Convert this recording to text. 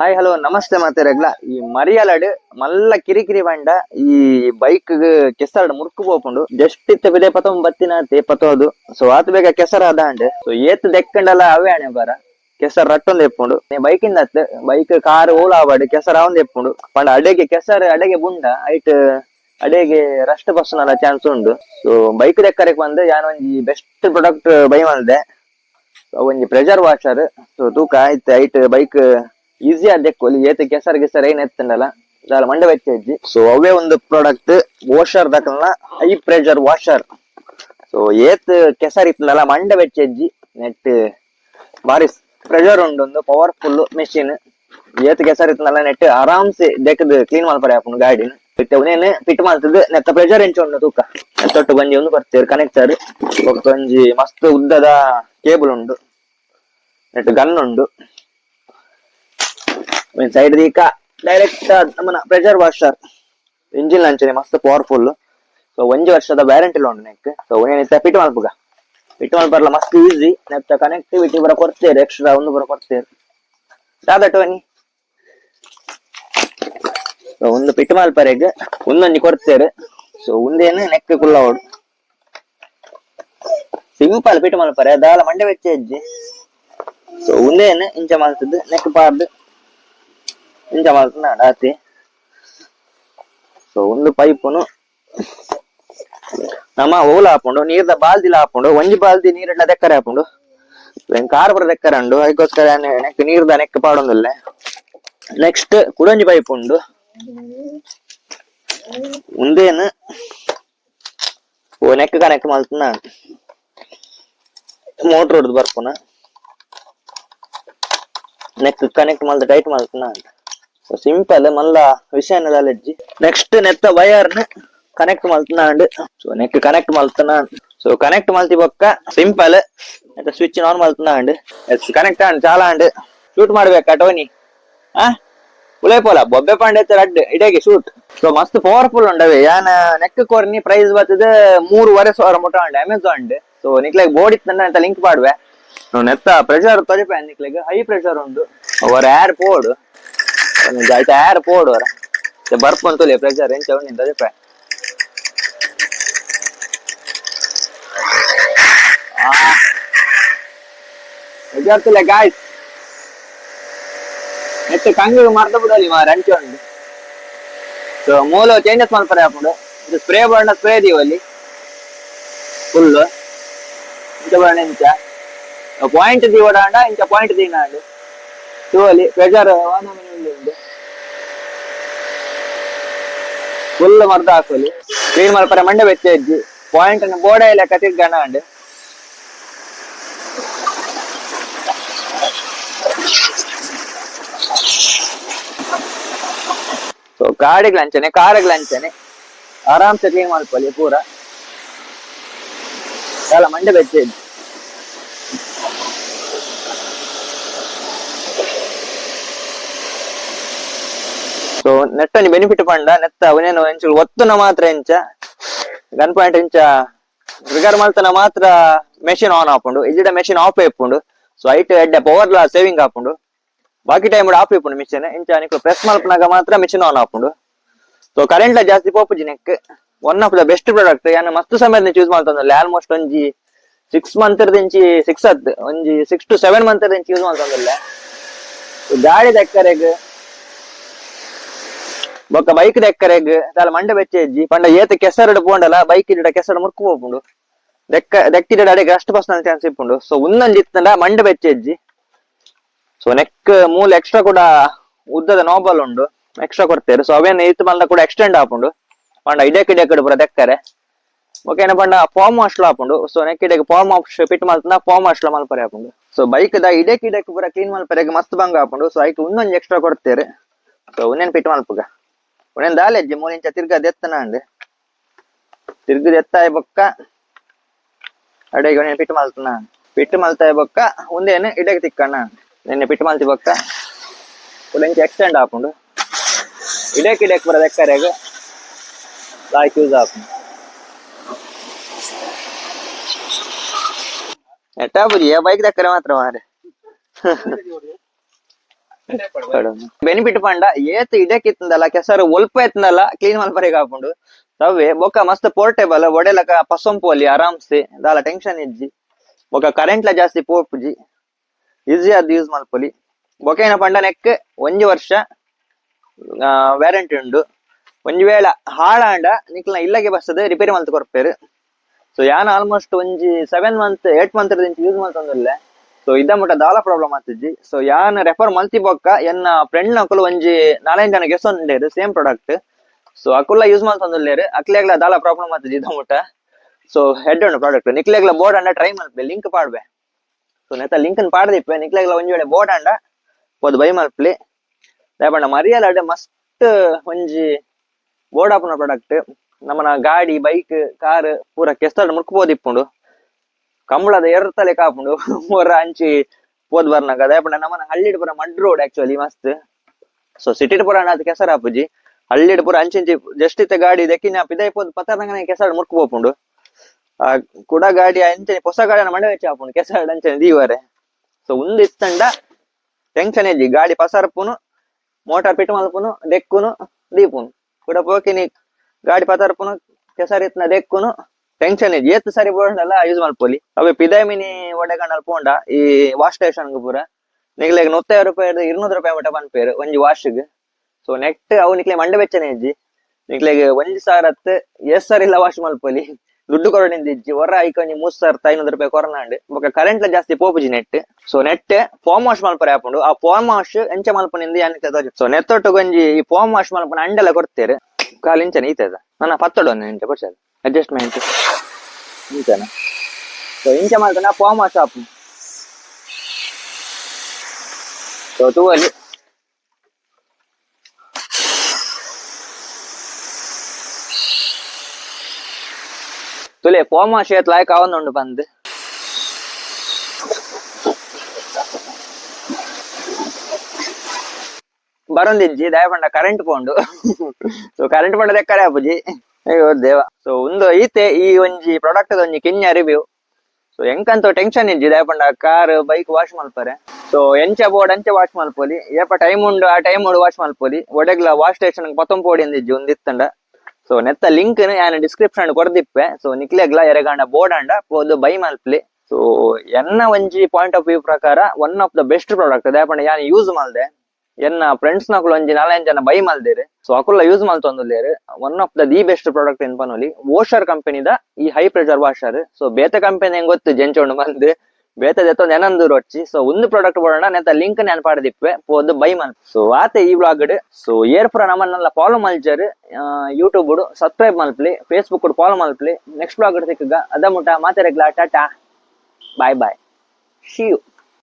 Hi hello ನಮಸ್ತೆ ಮತ್ತೆ ರೆಗ್ಲ. ಈ ಮರಿಯಲಡ್ ಮಲ್ಲ ಕಿರಿಕಿರಿ ಬಂಡ ಈ ಬೈಕ್ ಕೆಸರಡ್ ಮುರ್ಕು ಪೋಪುಂಡು ಜಸ್ಟ್ ಇತ್ತ ಬಿದೆ ಪತೊಂ ಬತ್ತಿನ ತೇ ಪತೋದು ಸೊ ಆತ ಬೇಗ ಕೆಸರ ಅದಾಂಡ್ ಸೊ ಏತ್ ದೆಕ್ಕಂಡಲ್ಲ ಅವೇ ಅಣೆ ಬರ. ಕೆಸರ್ ರಟ್ಟೊಂದು ಎಪ್ಪುಂಡು. ಬೈಕ್ ಇಂದ ಬೈಕ್ ಕಾರ್ ಓಲ ಆವಾಡ್ ಕೆಸರ ಅವಂದ್ ಎಪ್ಪುಂಡು. ಪಂಡ ಅಡೆಗೆ ಕೆಸರ್ ಅಡೆಗೆ ಬುಂಡ, ಐಟ್ ಅಡೆಗೆ ರಸ್ಟ್ ಬಸ್ನಲ್ಲ ಚಾನ್ಸ್ ಉಂಡು. ಸೊ ಬೈಕ್ ದೆಕ್ಕರಕ್ಕೆ ಬಂದು ಯಾನ್ ಒಂಜಿ ಬೆಸ್ಟ್ ಪ್ರಾಡಕ್ಟ್ ಬೈ ಮಾಡಿದೆ ಒಂಜಿ ಪ್ರೆಷರ್ ವಾಷರ್. ಸೊ ತೂಕ ಆಯ್ತು ಐಟ್ ಬೈಕ್ ಈಸಿ ಅದೆಕ್ಕೋಲಿ ಏತ್ ಕೆಸರ್ ಗಿಸರ್ ಏನ್ ಎತ್ತಂಡಲ್ಲ ದಾಲ ಮಂಡ ವೆಚ್ಚ ಸೊ ಅವೇ ಒಂದು product washer ದಕಲ್ನ high pressure washer so ಏತ್ ಕೆಸರ್ ಇತ್ತಂಡಲ್ಲ ಮಂಡ ವೆಚ್ಚಜ್ಜಿ ನೆಟ್ ಬಾರಿ ಪ್ರೆಷರ್ ಉಂಡು ಒಂದು ಪವರ್ಫುಲ್ ಮೆಷಿನ್ ಏತ್ ಕೆಸರ್ ಇತ್ತಂಡಲ್ಲ ನೆಟ್ ಆರಾಮ್ಸೆ ದೆಕ್ಕದ್ ಕ್ಲೀನ್ ಮಲ್ಪರೆ ಆಪುಂಡು ಗಾಡಿನ ಬಿಟ್ಟು ಅವನೇನು ಫಿಟ್ ಮಾಡ್ತದ ನೆತ್ತ ಪ್ರೆಷರ್ ಎಂಚ ಉಂಡು ತೂಕ ನೆತ್ತೊಟ್ಟು ಗಂಜಿ ಒಂದು ಬರ್ತೀರಿ ಕನೆಕ್ಟರ್ ಒಂಜಿ ಮಸ್ತ್ ಉದ್ದದ ಕೇಬಲ್ ಉಂಡು ನೆಟ್ ಗನ್ ಉಂಡು ಸೈಡ್ ದೀಕ ಡೈರೆಕ್ಟ್ ನಮ್ಮನ ಪ್ರೆಷರ್ ವಾಷರ್ ಇಂಜಿನ್ ಲಂಚನೆ ಮಸ್ತ್ ಪವರ್ಫುಲ್ ಸೊ ಒಂಜಿ ವರ್ಷದ ವ್ಯಾರಂಟಿ ಉಂಡು ನೆಕ್ ಸೊ ಏನಿತ್ತ ಪಿಟ್ ಮಲ್ಪುಗ ಪಿಟ್ ಮಲ್ಪರ್ಲ ಮಸ್ತ್ ಈಸಿ ನೆತ್ತ ಕನೆಕ್ಟಿವಿಟಿ ಬರ ಕೊಡ್ತೇವೆ ಎಕ್ಸ್ಟ್ರಾ ಒಂದು ಬರ ಕೊಡ್ತೇವೆ ದಾದಟ್ಟು ಟೋನಿ ಸೊ ಒಂದು ಪಿಟ್ ಮಲ್ಪರೆಗ್ ಒಂದೊಂದು ಕೊಡ್ತೇವೆ ಸೊ ಒಂದೇನು ನೆಕ್ ಕುಲ್ಲ ಓಡು ಸಿಂಪಲ್ ಪಿಟ್ ಮಲ್ಪರೆ ದಾಲ ಮಂಡೆ ವೆಚ್ಚ ಹೆಜ್ಜೆ ಸೊ ಒಂದೇನು ಇಂಚ ಮಲ್ತದ್ದು ನೆಕ್ ಪಾರ್ದು ಇಂಚ ಮಲ್ತದ ಆತಿ ಸೊ ಒಂದು ಪೈಪುನು ನಮ್ಮ ಓಲ ಹಾಕೊಂಡು ನೀರ್ದ ಬಾಲ್ದಿಲ ಹಾಕೊಂಡು ಒಂಜಿ ಬಾಲ್ದಿ ನೀರೆಡ್ಲ ದೆಕ್ಕರೆ ಹಾಕೊಂಡು ಕಾರ್ ಬರ ದೆಕ್ಕರೆ ಉಂಡು ಅದಕ್ಕೋಸ್ಕರ ನೆಕ್ ನೀರ್ದ ನೆಕ್ ಪಾಡೊಂದುಲ್ಲ ನೆಕ್ಸ್ಟ್ ಕುಡೊಂಜಿ ಪೈಪ್ ಉಂಡು ಮುಂದೇನು ಓ ನೆಕ್ ಕನೆಕ್ಟ್ ಮಲ್ತನ ಮೋಟ್ರ್ ಹೊಡ್ದು ಬರ್ಪುನ ನೆಕ್ ಕನೆಕ್ಟ್ ಮಲ್ದ ಟೈಟ್ ಸಿಂಪಲ್ ಮಲ್ಲ ವಿಷಯ ಅಲೆಜ್ಜಿ ನೆಕ್ಸ್ಟ್ ನೆತ್ತ ವಯರ್ನ ಕನೆಕ್ಟ್ ಮಲ್ತನಾಂಡ್ ಸೊ ನೆಕ್ ಕನೆಕ್ಟ್ ಮಲ್ತನ ಸೊ ಕನೆಕ್ಟ್ ಮಲ್ತಿ ಬೊಕ್ಕ ಸಿಂಪಲ್ ಸ್ವಿಚ್ ಆನ್ ಮಲ್ತನಾಂಡ್ ಕನೆಕ್ಟ್ ಆಂಡ್ ಚಾಲ ಆಂಡ್ ಶೂಟ್ ಮಾಡ್ಬೇಕಾ ಟೋನಿ ಆ? ಉಳೇಪೋಲ ಬೊಬ್ಬೆ ಪಾಂಡೆ ರಡ್ ಇಡೇಗೆ ಶೂಟ್ ಸೊ ಮಸ್ತ್ ಪವರ್ಫುಲ್ ಉಂಡವೆ. ಯಾನ ನೆಕ್ ಕೊರ್ನಿ ಪ್ರೈಸ್ ಬರ್ತದೆ ಮೂರುವರೆ ಸಾವಿರ ಮುಟ ಉಂಡು ಅಮೆಝಾನ್ ಸೊ ನಿಕ್ಲೆಗ್ ಬೋರ್ಡ್ ಇತ್ತು ಅಂತ ಲಿಂಕ್ ಮಾಡುವೆ. ನೆತ್ತ ಪ್ರೆಷರ್ ತೊಲಿಪೆ ನಿಕ್ಲೆಗ್ ಹೈ ಪ್ರೆಷರ್ ಉಂಟು. ಅವರ ಏರ್ ಪೋಡ್ ಆಯ್ತಾ ಏರ್ ಪೋಡ್ ಅವರ ಬರ್ಪಂತುಲೆ ಪ್ರೆಷರ್ ಎಂಚ ಉಂಡು ತೊಲಿಪೆ ವಿಚಾರ್ತಿಲ್ಲ ಗಾಯ್ಸ್ ನೆಟ್ಟು ಕಂಗಿಗೆ ಮರ್ದ ಬಿಡಲಿ ಮಾರ ಅಂಚೆ ಉಂಡು ಸೊ ಮೂಲ ಚೇಂಜಸ್ ಮಾಡ್ತಾರೆ ಹಾಕೊಂಡು ಇದು ಸ್ಪ್ರೇ ಬಣ್ಣ ಸ್ಪ್ರೇ ದೀವಲ್ಲಿ ಫುಲ್ ಇಂಚ ಬಣ್ಣ ಇಂಚ ಪಾಯಿಂಟ್ ದೀವಡಾಂಡ ಇಂಚ ಪಾಯಿಂಟ್ ದೀನಾಂಡು ಶಿವಲಿ ಪ್ರೆಷರ್ ಉಂಡು ಫುಲ್ ಮರ್ದ ಹಾಕೋಲಿ ಕ್ಲೀನ್ ಮಾಡ್ತಾರೆ ಮಂಡೆ ಬೆಚ್ಚ ಇಜ್ಜಿ ಪಾಯಿಂಟ್ ಅನ್ನು ಬೋಡ ಲೆಕ್ಕ ತಿರ್ಗಣ ಅಂಡು ಸೊ ಗಾಡಿಗೆ ಲಂಚನೆ ಕಾರಿಗೆ ಲಂಚನೆ ಆರಾಮ್ಸೆ ಕ್ಲೀನ್ ಮಾಡ್ಕೊಳ್ಳಿ ಪೂರ ಎಲ್ಲ ಮಂಡೆ ಬೆಚ್ಚ ಸೊ ನೆಟ್ಟನಿ ಬೆನಿಫಿಟ್ ಪಂಡ ನೆತ್ತ ಅವನೇನು ಎಂಚು ಒತ್ತುನ ಮಾತ್ರ ಎಂಚ ಗನ್ ಪಾಯಿಂಟ್ ಇಂಚ ರಿಗರ್ ಮಲ್ತನ ಮಾತ್ರ ಮೆಷಿನ್ ಆನ್ ಆಪುಂಡು ಇಜಿಡ ಮೆಷಿನ್ ಆಫ್ ಇಪ್ಪುಂಡು. ಸೊ ಐಟ್ ಎಡ್ಡೆ ಪವರ್ ಲ ಸೇವಿಂಗ್ ಆಪುಂಡು ಬಾಕಿ ಟೈಮ್ ಆಫ್ ಇಪ್ಪುಂಡು ಮಿಷಿನ್ ಇಂಚ ನಿಕ್ಲು ಪ್ರೆಸ್ ಮಲ್ಪನಾಗ ಮಾತ್ರ ಮೆಷಿನ್ ಆನ್ ಆಪುಂಡು ಸೊ ಕರೆಂಟ್ ಜಾಸ್ತಿ ಪೋಪುಜಿ neck one of the best product ಯಾನ ಮಸ್ತ್ ಸಮಯದ ಯೂಸ್ ಮಾಡ್ತಂದ್ರೆ ಆಲ್ಮೋಸ್ಟ್ ಒಂಜಿ ಸಿಕ್ಸ್ ಮಂತ್ ದಿಂಚಿ ಸಿಕ್ಸ್ ಅದ್ ಒಂಜಿ six to seven month use ಮಾಡ್ತಂದ್ರೆ ಗಾಡಿ ದೆಕ್ಕರೆಗ್ ಬೊಕ್ಕ ಬೈಕ್ ದೆಕ್ಕರೆಗ್ ದಾಲ ಮಂಡ ಬೆಚ್ಚೆಜ್ಜಿ, ಪಂಡ ಏತ ಕೆಸರಡು ಪೋಂಡಲ ಬೈಕ್ ಇಡ ಕೆಸರು ಮುರ್ಕು ಹೋಗ್ಪುಂಡು. ದೆಕ್ಕ ದೆಕ್ಕಿಡ ಅಡೆಗೆ ಅಷ್ಟು ಪರ್ಸನ್ ಚಾನ್ಸ್ ಇಪ್ಪುಂಡು. ಸೊ ಉನ್ನೊಂಜಿ ಇತ್ತಂಡ ಮಂಡ ಬೆಚ್ಚೆಜ್ಜಿ. ಸೊ ನೆಕ್ ಮೂಲ ಎಕ್ಸ್ಟ್ರಾ ಕೂಡ ಉದ್ದದ ನೋಬಲ್ ಉಂಡು. ಎಕ್ಸ್ಟ್ರಾ ಕೊಡ್ತೇವೆ ಸೊ ಅವೇನು ಈತ ಮಲ್ಲ ಕೂಡ ಎಕ್ಸ್ಟೆಂಡ್ ಆಪುಂಡು. ಪಂಡ ಇಡಕ್ ಇಡಕ್ ಪೂರ ದೆಕ್ಕರೆ ಓಕೆ ಏನ ಪಂಡ ಫಾರ್ಮ್ ವಾಶ್ಲ ಆಪುಂಡು. ಸೊ ನೆಕ್ ಇಡಕ್ ಫಾರ್ಮ್ ವಾಶ್ ಪಿಟ್ ಮಲ್ತನ ಫಾರ್ಮ್ ವಾಶ್ಲ ಮಲ್ಪರೆ ಆಪುಂಡು. ಸೊ ಬೈಕ್ ದ ಇಡೆ ಇಡಕ್ ಪೂರ ಕ್ಲೀನ್ ಮಲ್ಪರೆಗೆ ಮಸ್ತ್ ಬಂಗ ಆಪುಂಡು. ಸೊ ಐಕ್ ಉನ್ನೊಂಜಿ ಎಕ್ಸ್ಟ್ರಾ ಕೊಡ್ತೇವೆ ಸೊ ಉನ್ನೇನ್ ಪಿಟ್ ಮಲ್ಪುಗ? నేను దాలేదు జిమ్ము నుంచి తిరిగి అది ఎత్తనా అండి తిరిగి తెత్తాయి బొక్క అడే నేను పిట్టు మలుతున్నా పిట్టు మలుతాయి బొక్క ఉందేను ఇడకి తిక్కన్నా నేను పిట్టు మలిచి బొక్క ఇప్పుడు నుంచి ఎక్స్టెండ్ ఆపుండు ఇడకి ఇడకి బరద ఎక్కరేగ లాక్ యూజ్ ఆపు ఎట్టా ఏ బైక్ దగ్గర మాత్రం మరి ಬೆನಿಫಿಟ್ ಪಂಡ, ಏತ್ ಇಡಕ್ಕಿತ್ತಂದಲ್ಲ ಕೆಸರು ಒಲ್ಪ ಎತ್ತಂದಲ್ಲ ಕ್ಲೀನ್ ಮಲ್ಪರಿಗೆ ಹಾಕೊಂಡು ತವ್ವೆ, ಬೊಕ್ಕ ಮಸ್ತ್ ಪೋರ್ಟೇಬಲ್ ಒಡೆಲಕ ಅಲ್ಲಿ ಆರಾಮ್ಸೆ. ದಾಲ ಟೆನ್ಷನ್ ಇಜ್ಜಿ. ಬೊಕ್ಕ ಕರೆಂಟ್ ಲ ಜಾಸ್ತಿ ಪೋಪುಜಿ. ಈಸಿ ಅದು ಯೂಸ್ ಮಲ್ಪೊಲಿ. ಬೊಕ್ಕ ಏನ ಪಂಡ ನೆಕ್ ಒಂಜಿ ವರ್ಷ ವ್ಯಾರಂಟಿ ಉಂಡು. ಒಂಜಿ ವೇಳ ಹಾಳಾಂಡ ನಿಕ್ಲ ಇಲ್ಲಗೆ ಬಸ್ತದ ರಿಪೇರಿ ಮಲ್ತ್ ಕೊರ್ಪೇರು. ಸೊ ಯಾನ್ ಆಲ್ಮೋಸ್ಟ್ ಒಂಜಿ seven month eight month use ಮಾಡ್ತಂದಿಲ್ಲ so ಇದ ಮುಟ್ಟ ದಾಲ ಪ್ರಾಬ್ಲಮ್ ಆಗ್ತಿದ್ದಿ ಸೊ ಯಾನ್ ರೆಫರ್ ಮಲ್ತಿ ಬೊಕ್ಕ ಎನ್ನ ಫ್ರೆಂಡ್ ನಕುಲು ಒಂಜಿ ನಾಲೈದು ಜನ ಗೆಸೊಂಡೇರು ಸೇಮ್ ಪ್ರಾಡಕ್ಟ್ ಸೊ ಅಕುಲ್ಲ ಯೂಸ್ ಮಾಡ್ತಂದಿಲ್ಲೇರು ಅಕ್ಲೆಗ್ಲ ದಾಲ ಪ್ರಾಬ್ಲಮ್ ಆಗ್ತಿದ್ದಿ ಇದ ಮುಟ್ಟ ಸೊ ಹೆಡ್ ಉಂಡು ಪ್ರಾಡಕ್ಟ್ ನಿಕ್ಲೆಗ್ಲ ಬೋರ್ಡ್ ಅಂಡ ಟ್ರೈ ಮಲ್ಪೆ ಲಿಂಕ್ ಪಾಡ್ಬೆ ಸೊ ನೆತ್ತ ಲಿಂಕ್ ಪಾಡ್ದಿಪ್ಪೆ ನಿಕ್ಲೆಗ್ಲ ಒಂಜಿ ವೇಳೆ ಬೋರ್ಡ್ ಅಂಡ ಪೋದು ಬೈ ಮಲ್ಪ್ಲಿ ದಾಯಪಂಡ ಮರಿಯಲಾಡೆ ಮಸ್ತ್ ಒಂಜಿ ಬೋರ್ಡ್ ಆಪುನ ಪ್ರಾಡಕ್ಟ್ ನಮ್ಮನ ಗಾಡಿ ಬೈಕ್ ಕಾರ್ ಪೂರ ಕೆಸ್ತಡ್ ಮುರ್ಕುಬೋದು ಇಪ್ಪುಂಡು ಕಂಬಳದ ಎರ್ತಲೆ ಕಾಪುಂಡು. ಪೂರ ಅಂಚಿ ಪೋದ್ ಬರ್ನಾಗ ದಾಯಪಂಡ ಹಳ್ಳಿಡ್ ಪೂರ ಮಡ್ ರೋಡ್ ಆಕ್ಚುಲಿ ಮಸ್ತ್. ಸೊ ಸಿಟಿಡ್ ಪೂರ ಅದು ಕೆಸರ ಆಪುಜಿ ಹಳ್ಳಿಡ್ ಪೂರ ಅಂಚಿಂಚಿ ಜಸ್ಟ್ ಇತ್ತ ಗಾಡಿ ದೆಕ್ಕಿನ ಪಿದೈ ಪೋದ್ ಪತ್ತರ್ನಂಗನೆ ಕೆಸಡ್ ಮುರ್ಕು ಪೋಪುಂಡು. ಆ, ಕುಡ ಗಾಡಿ ಅಂಚನೆ ಹೊಸ ಗಾಡಿನ ಮಂಡೆ ವೆಚ್ಚ ಆಪುಂಡು ಕೆಸಡ್ ಅಂಚನೆ ದೀವರೆ. ಸೊ ಉಂದು ಇತ್ತಂಡ ಟೆನ್ಷನ್ ಇಜ್ಜಿ ಗಾಡಿ ಪಸರ್ಪುನು ಮೋಟಾರ್ ಪಿಟ್ ಮಲ್ಪುನು ದೆಕ್ಕುನು ದೀಪುನು. ಕೂಡ ಪೋಕಿನಿ, ಗಾಡಿ ಪತರ್ಪುನು, ಕೆಸರಿತ್ನ ಡೆಕ್ಕುನು. ಟೆನ್ಷನ್ ಇದೆ ಏತ್ ಸರಿ ಬೋರ್ಡ್ನೆಲ್ಲ ಯೂಸ್ ಮಾಡ್ಕೊಳ್ಳಿ ಅವೆ ಪಿದಾಮಿನಿ ಒಡೆಗಣ್ಣಲ್ಲಿ ಪೋಂಡ ಈ ವಾಶ್ ಸ್ಟೇಷನ್ ಪೂರ. ನಿಗ್ಲೆಗ್ ನೂತ್ತೈವತ್ತು ರೂಪಾಯಿ ಇರ್ನೂರು ರೂಪಾಯಿ ಮಟ್ಟ ಬಂದ್ಪೇರು ಒಂಜಿ ವಾಶ್ಗೆ ಸೊ ನೆಟ್ ಅವು ನಿಕ್ಲೆ ಮಂಡ ಬೆಚ್ಚನೆ ಇಜ್ಜಿ. ನಿಕ್ಲೆಗ್ ಒಂಜಿ ಸಾವಿರ ಹತ್ತು ಎಸ್ ಸರ್ ಇಲ್ಲ ವಾಶ್ ಮಲ್ಪೊಲಿ ದುಡ್ಡು ಕೊರಡಿಂದ ಇಜ್ಜಿ. ಹೊರ ಐಕೊಂಜಿ ಮೂರ್ ಸಾವಿರದ ಐನೂರು ರೂಪಾಯಿ ಕೊರನಾಂಡ್ ಬೊಕ ಕರೆಂಟ್ ಜಾಸ್ತಿ ಪೋಪುಜಿ ನೆಟ್ ಸೊ ನೆಟ್ ಫೋಮ್ ವಾಶ್ ಮಲ್ಪರೆ ಹಾಕೊಂಡು ಆ ಫೋಮ್ ವಾಶ್ ಎಂಚ ಮಲ್ಪನಿಂದ ಏನಿತ್ತೆ ತೋಜಿ ಸೊ ನೆತ್ತೊಟ್ಟಗೊಂಜಿ ಈ ಫೋಮ್ ವಾಶ್ ಮಲ್ಪನ ಅಂಡೆಲ್ಲ ಕೊಡ್ತೇರೆ. ಕಾಲು ಇಂಚನೆ ಈತದ. ನನ್ನ ಪತ್ತೊಡೊಂದು ಎಂಚ ಕೊಡ್ಸಲ್ಲ ಕೊಡ್ಸದು ಅಡ್ಜಸ್ಟ್ಮೆಂಟ್ ಇಂಚನ ಸೊ ಇಂಚ ಮಲ್ಪನ form wash Hapur so ತೂವಲ್ಲಿ ತುಲೆ form wash ಏತ್ ಲಾಯ್ಕ್ ಅವನ್ನೊಂಡು ಬಂದು ಬರೊಂದಿಜ್ಜಿ ದಯಪಂಡ ಕರೆಂಟ್ ಪೋಂಡು ಸೊ ಕರೆಂಟ್ ಪಂಡ ಲೆಕ್ಕರೆ ಆಪುಜಿ ಅಯ್ಯೋ ದೇವ. ಸೊ ಒಂದು ಐತೆ ಈ ಒಂಜಿ ಪ್ರಾಡಕ್ಟ್ ಒಂಜಿ ಕಿನ್ಯ ರಿವ್ಯೂ ಸೊ ಎಂಕಂತ ಟೆನ್ಷನ್ ಇಜ್ಜಿ ದಯಪಂಡ ಕಾರ್ ಬೈಕ್ ವಾಶ್ ಮಲ್ಪರೆ. ಸೊ ಎಂಚ ಬೋರ್ಡ್ ಅಂಚೆ ವಾಶ್ ಮಾಡ್ಪೋಲಿ ಏಪ ಟೈಮ್ ಉಂಡು, ಆ ಟೈಮ್ ಉಂಡು ವಾಶ್ ಮಾಡ್ಪೋಲಿ ಒಡೆಗ್ಲ ವಾಶ್ ಸ್ಟೇಷನ್ ಪತ್ತೊಂಪೋಡಿ ಅಂದಿಜ್ಜಿ ಒಂದಿತ್ತಂಡ ಸೊ ನೆತ್ತ ಲಿಂಕ್ ಯಾನ ಡಿಸ್ಕ್ರಿಪ್ಷನ್ ಕೊಡ್ದಿಪ್ಪೆ. ಸೊ ನಿಕ್ಲೆಗ್ಲ ಎರಗಾಂಡ ಬೋರ್ಡ್ ಅಂಡ, ಪೋದು ಬೈ ಮಲ್ಪ್ಲಿ. ಸೊ ಎನ್ನ ಒಂಜಿ ಪಾಯಿಂಟ್ ಆಫ್ ವ್ಯೂ ಪ್ರಕಾರ one of the best product ದಯಪಂಡ ಯಾನ್ ಯೂಸ್ ಮಲ್ದೆ ಎನ್ನ ಫ್ರೆಂಡ್ಸ್ ನಕುಲು ಒಂಜಿ ನಾಲ್ಕು ಜನ ಬೈ ಮಲ್ದೇರು. ಸೊ ಅಕುಲ್ಲ ಯೂಸ್ ಮಲ್ತೊಂದುಲ್ಲೆರ್ one of the the best product ಏನ್ ಪನೊಲಿ ಓಷರ್ ಕಂಪನಿದ ಈ ಹೈ ಪ್ರೆಷರ್ ವಾಷರ್ ಸೊ ಬೇತೆ ಕಂಪನಿ ಹೆಂಗ್ ಗೊತ್ತು ಜೆಂಚೋಂಡು ಮಂದು ಬೇತೆ ಜೊತೆ ನೆನಂದು ರೊಚ್ಚಿ ಸೊ ಒಂದು ಪ್ರಾಡಕ್ಟ್ ಬೋಡೋಣ ನೆತ್ತ ಲಿಂಕ್ ನಾನು ಪಾಡದಿಪ್ಪೆ ಪೋದು ಬೈ ಮಲ್. ಸೊ ಆತೆ ಈ ವ್ಲಾಗ್ ಸೊ ಏರ್ ಫ್ರ ನಮ್ಮನ್ನೆಲ್ಲ ಫಾಲೋ ಮಲ್ಚರ್ ಯೂಟ್ಯೂಬ್ ಸಬ್ಸ್ಕ್ರೈಬ್ ಮಲ್ಪ್ಲಿ ಫೇಸ್ಬುಕ್ ಫಾಲೋ ಮಲ್ಪ್ಲಿ ನೆಕ್ಸ್ಟ್ ವ್ಲಾಗ್ ಸಿಕ್ಕಗ. ಅದ ಮುಟ ಮಾತಾಡಗ್ಲ tata. Bye bye see you